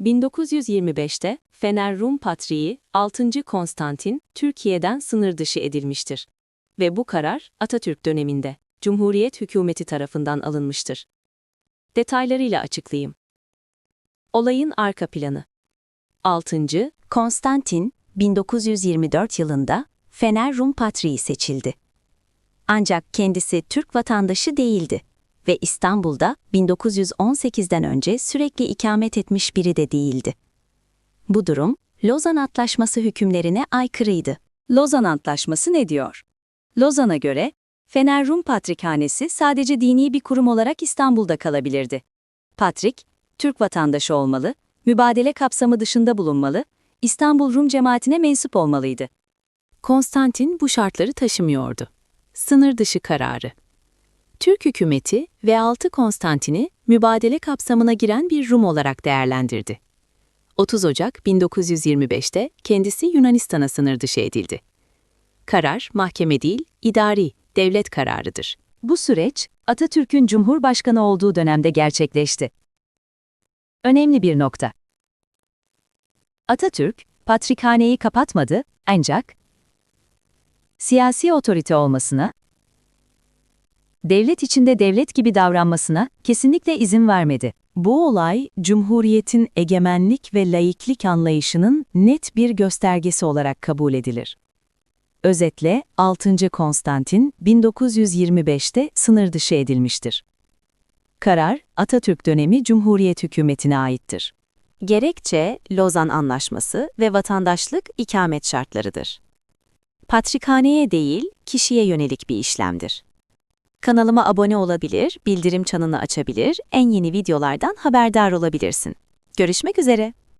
1925'te Fener Rum Patriği 6. Konstantin Türkiye'den sınır dışı edilmiştir. Ve bu karar Atatürk döneminde Cumhuriyet hükümeti tarafından alınmıştır. Detaylarıyla açıklayayım. Olayın arka planı. 6. Konstantin 1924 yılında Fener Rum Patriği seçildi. Ancak kendisi Türk vatandaşı değildi ve İstanbul'da 1918'den önce sürekli ikamet etmiş biri de değildi. Bu durum Lozan Antlaşması hükümlerine aykırıydı. Lozan Antlaşması ne diyor? Lozan'a göre Fener Rum Patrikhanesi sadece dini bir kurum olarak İstanbul'da kalabilirdi. Patrik, Türk vatandaşı olmalı, mübadele kapsamı dışında bulunmalı, İstanbul Rum cemaatine mensup olmalıydı. Konstantin bu şartları taşımıyordu. Sınır dışı kararı. Türk hükümeti ve 6 Konstantin'i mübadele kapsamına giren bir Rum olarak değerlendirdi. 30 Ocak 1925'te kendisi Yunanistan'a sınır dışı edildi. Karar mahkeme değil, idari, devlet kararıdır. Bu süreç Atatürk'ün Cumhurbaşkanı olduğu dönemde gerçekleşti. Önemli bir nokta. Atatürk, patrikhaneyi kapatmadı ancak siyasi otorite olmasına, devlet içinde devlet gibi davranmasına kesinlikle izin vermedi. Bu olay, Cumhuriyet'in egemenlik ve laiklik anlayışının net bir göstergesi olarak kabul edilir. Özetle, 6. Konstantin 1925'te sınır dışı edilmiştir. Karar, Atatürk dönemi Cumhuriyet hükümetine aittir. Gerekçe Lozan Anlaşması ve vatandaşlık ikamet şartlarıdır. Patrikhaneye değil, kişiye yönelik bir işlemdir. Kanalıma abone olabilir, bildirim çanını açabilir, en yeni videolardan haberdar olabilirsin. Görüşmek üzere.